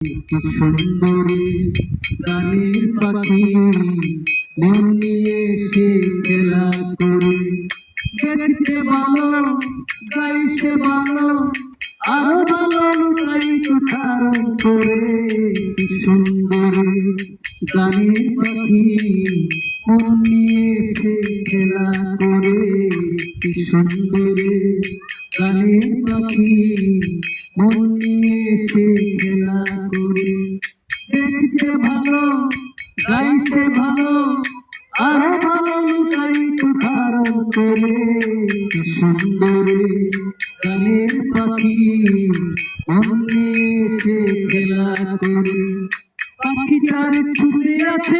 সুন্দরী গানের পাখি মন নিয়ে সে খেলা করে দেখতে ভালো গাইতে ভালো আরও ভালো গাই কোথাও করে সুন্দরী গানের পাখি মন নিয়ে সে খেলা করে সুন্দরী গানের পাখি মন নিয়ে সে খেলা করে। দেখতে ভালো গাইতে ভালো, আরও ভালো গাই ধারণ করে। সুন্দরী গানের পাখি মন নিয়ে সে খেলা করে। পাখিটার ছুটে আছে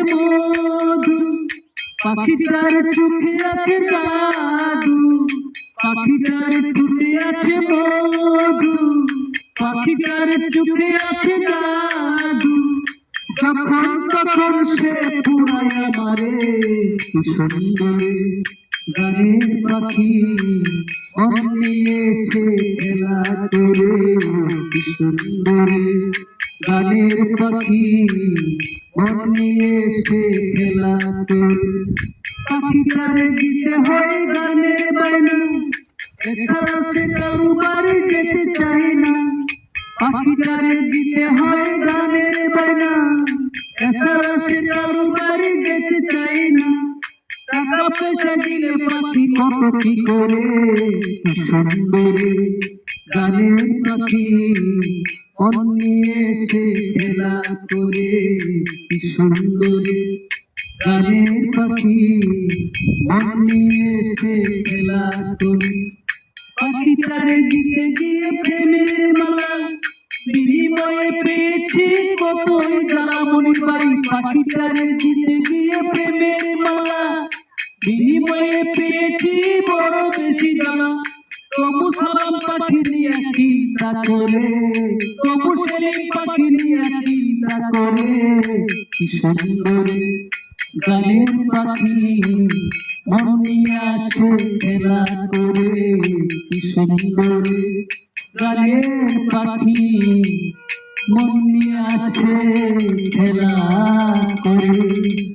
চোখে আছে পাখিটার পাখিটার চোখে আছে জাদু। যখন তখন সে পুরায় আমারে সুন্দরে গানের পাখি মন নিয়ে সে খেলা করে। সুন্দরে গানের পাখি মন নিয়ে সে খেলা করে। পাখিটারে দিতে হয় পাখিটারে দিতে হয় গানের বাইনা এছাড়া সে কারও বাড়ি যেতে চায় না। পাখি পাখি। পাখি। পাখিটারে দিতে গিয়ে পেয়েছি কতই জ্বালা মনি বাড়ি পাখিটারে দিতে গিয়ে প্রেমের মালা। বিনিময়ে পেয়েছি বড় পাখি। মুনি আসে খেলা করে।